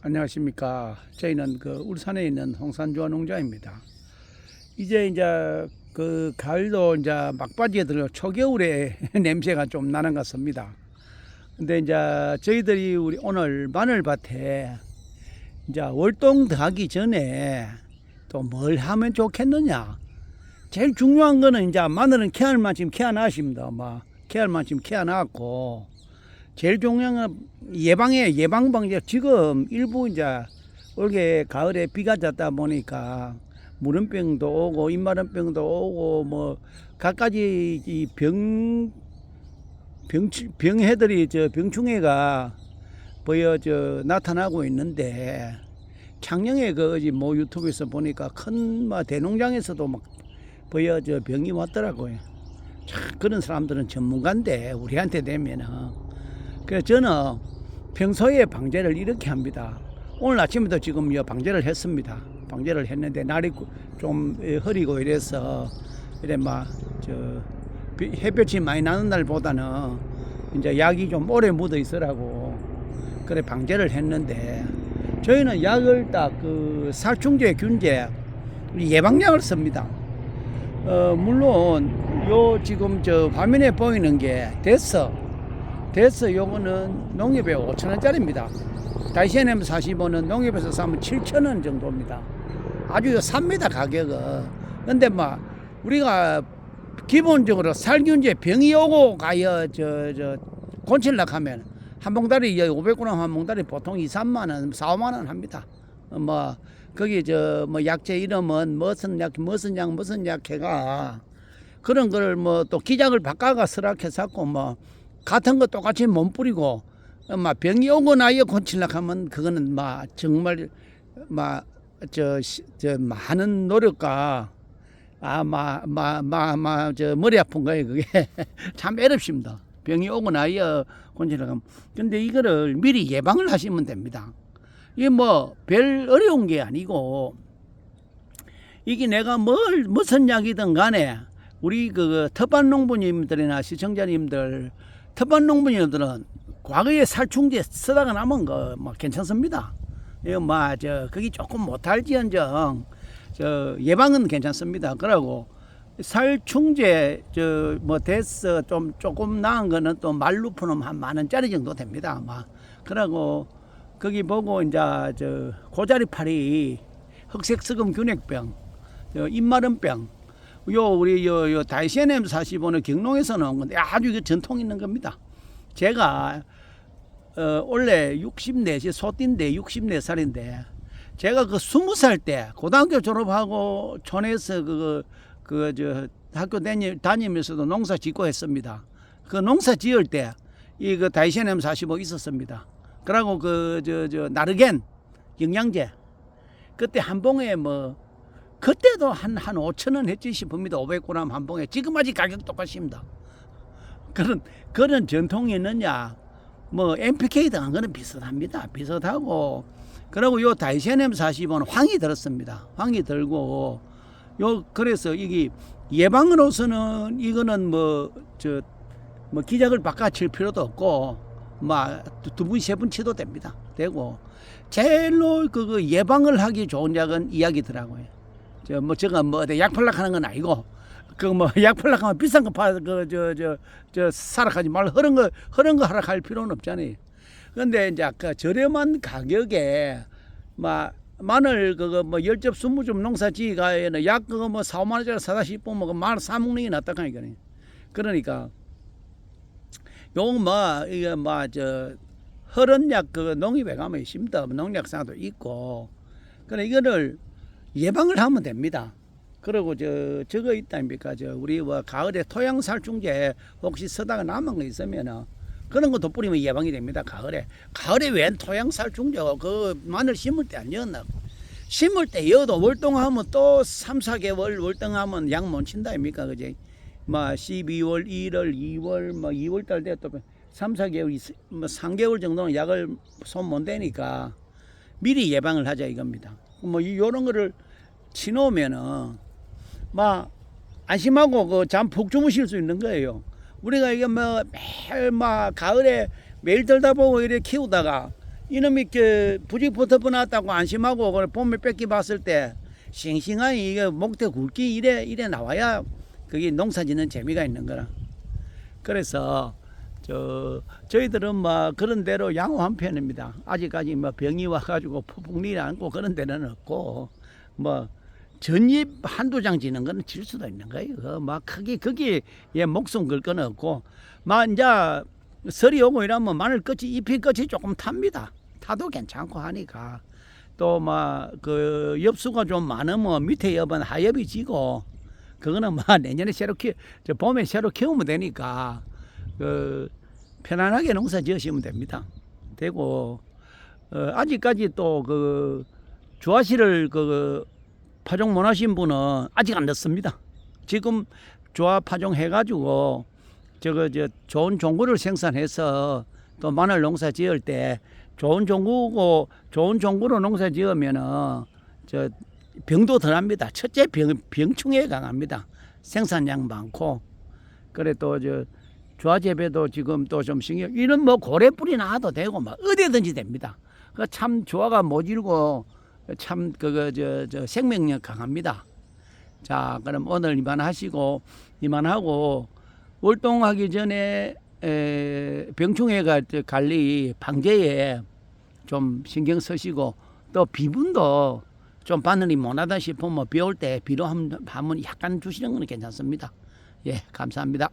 안녕하십니까. 저희는 그 울산에 있는 홍산주화 농장입니다. 이제 이제 그 가을도 이제 막바지에 들어 초겨울에 냄새가 좀 나는 것 같습니다. 근데 이제 저희들이 우리 오늘 마늘밭에 이제 월동 하기 전에 또 뭘 하면 좋겠느냐. 제일 중요한 거는 이제 마늘은 캐알만 지금 캐어놨습니다. 막 캐알만 지금 캐어놨고 제일 중요한 건 예방에 예방 방제 지금 일부 이제 올해 가을에 비가 잤다 보니까 물음병도 오고 입마름병도 오고 뭐 갖가지 이병 병, 병해들이 저 병충해가 보여 저 나타나고 있는데 작년에 그 어디 뭐 유튜브에서 보니까 큰뭐 대농장에서도 막 보여 저 병이 왔더라고요. 참 그런 사람들은 전문가인데 우리한테 되면은 그래서 저는 평소에 방제를 이렇게 합니다. 오늘 아침에도 지금 요 방제를 했습니다. 방제를 했는데 날이 좀 흐리고 이래서 이래 막저 햇볕이 많이 나는 날보다는 이제 약이 좀 오래 묻어 있으라고 그래 방제를 했는데 저희는 약을 딱 그 살충제, 균제 예방약을 씁니다. 어 물론 요 지금 저 화면에 보이는 게 됐어. 됐어 요거는 농협에 5천 원짜리입니다. 다이시엠 45는 농협에서 사면 7천 원 정도입니다. 아주 삽니다 가격은. 근데 막 우리가 기본적으로 살균제 병이 오고 가여 저 저 곤칠락 하면 한 봉다리 500g 한 봉다리 보통 2, 3만 원, 4, 5만 원 합니다. 어, 뭐 거기 저 뭐 약재 이름은 무슨 약 무슨 약 무슨 약 해가 그런 거를 뭐또 기장을 바꿔가 서락해 샀고 뭐 같은 거 똑같이 못 뿌리고 어, 막 병이 오고 나여 곤칠락 하면 그거는 막 정말 막저 저 많은 노력과 아마마마마저 머리 아픈 거예요 그게. 참 애롭습니다. 병이 오고 나여 곤칠락 하면. 근데 이거를 미리 예방을 하시면 됩니다. 이게 뭐 별 어려운 게 아니고 이게 내가 뭘 무슨 약이든 간에 우리 그 텃밭 농부님들이나 시청자님들 텃밭 농부님들은 과거에 살충제 쓰다가 남은 거 뭐 괜찮습니다. 이거 뭐저 거기 조금 못할지언정 저 예방은 괜찮습니다. 그러고 살충제 저뭐 됐어 좀 조금 나은 거는 또 말루프는 한만 원짜리 정도 됩니다. 막 그러고 거기 보고 이제 저 고자리파리 흑색스금 균핵병, 저 입마름병, 요 우리 요, 요 다이시엠 45는 경농에서 나온 건데 아주 이거 전통 있는 겁니다. 제가 어, 원래 64시 소띠인데 64살인데 제가 그 20살 때 고등학교 졸업하고 촌에서 그 그 저 학교 다니, 다니면서도 농사 짓고 했습니다. 그 농사 지을 때 이 그 다이시엠 45 있었습니다. 그러고 그 저 저 나르겐 영양제 그때 한 봉에 뭐 그때도 한 한 5천 원 했지 싶습니다. 500g 한 봉에 지금 아직 가격 똑같습니다. 그런 그런 전통이 있느냐? 뭐 NPK 등한 거는 비슷합니다. 비슷하고 그리고 요 다이세넴 40은 황이 들었습니다. 황이 들고 요 그래서 이게 예방으로서는 이거는 뭐 저 뭐 기작을 바꿔칠 필요도 없고 뭐두분 세 분 치도 됩니다. 되고 제일로 그거 예방을 하기 좋은 약은 이 약이더라고요. 저뭐 제가 뭐 어디 약 팔락 하는 건 아니고 그 뭐 약 팔락 하면 비싼 거파그저저저 사락하지 말고 흐른 거 흐른 거 하락 할 필요는 없잖아요. 근데 이제 그 저렴한 가격에 막 마늘 그거 뭐 열접 스무 좀 농사 지가에는 약 그거 뭐 4, 5만 원짜리 사다 싶으면 그 마늘 사 먹는 게 낫다 하니까 그러니까 요뭐 이거 뭐저 흐른 약그 농협에 가면 있습니다. 농약사도 있고 그래 이거를 예방을 하면 됩니다. 그리고 저 저거 있다니까 저 우리 뭐 가을에 토양 살충제 혹시 쓰다가 남은 거 있으면은 그런 것도 뿌리면 예방이 됩니다. 가을에 가을에 웬 토양 살충제가 그 마늘 심을 때안 여었나 심을 때 여도 월동하면 또 3, 4개월 월동하면 약 못 친다 아닙니까 그제 뭐 12월 1월 2월 뭐 2월 달 돼또 3, 4개월 뭐 3개월 정도는 약을 손 못 대니까 미리 예방을 하자 이겁니다. 뭐 이런 거를 치놓으면은 막 안심하고 그 잠 푹 주무실 수 있는 거예요. 우리가 이게 뭐 매일 막 가을에 매일 들다 보고 이렇게 키우다가 이놈이 그 부직 포터프 나왔다고 안심하고 그걸 봄을 뺏기 봤을 때 싱싱하니 이게 목대 굵기 이래 이래 나와야 그게 농사 짓는 재미가 있는 거라. 그래서 저 저희들은 뭐 그런 대로 양호 한 편입니다. 아직까지 뭐 병이 와가지고 폭풍리 않고 그런 데는 없고 뭐 전입 한두 장 지는 거는 질 수도 있는 거예요. 그거 막 크게 거기에 목숨 걸 건 없고 막 이제 설이 오고 이러면 마늘 끝이 잎이 끝이 조금 탑니다. 타도 괜찮고 하니까 또 막 그 엽수가 좀 많으면 밑에 엽은 하엽이 지고 그거는 막 내년에 새로 키, 저 봄에 새로 키우면 되니까 그 편안하게 농사 지으시면 됩니다. 되고 어, 아직까지 또 그 주화씨를 그 파종 못 하신 분은 아직 안 됐습니다. 지금 조화 파종 해 가지고 저거 저 좋은 종구를 생산해서 또 마늘 농사 지을 때 좋은 종구고 좋은 종구로 농사 지으면은 저 병도 덜합니다. 첫째 병 병충해에 강합니다. 생산량 많고 그래 또저 조화 재배도 지금 또 좀 신경 이런 뭐 고래 뿌리 나와도 되고 막 어디든지 됩니다. 그 참 조화가 모질고 참 그거 저 저 생명력 강합니다. 자 그럼 오늘 이만 하시고 이만 하고 월동하기 전에 에, 병충해가 저 관리 방제에 좀 신경 쓰시고 또 비분도 좀 바늘이 못하다 싶으면 비올 때 비료 한, 한번 약간 주시는 건 괜찮습니다. 예, 감사합니다.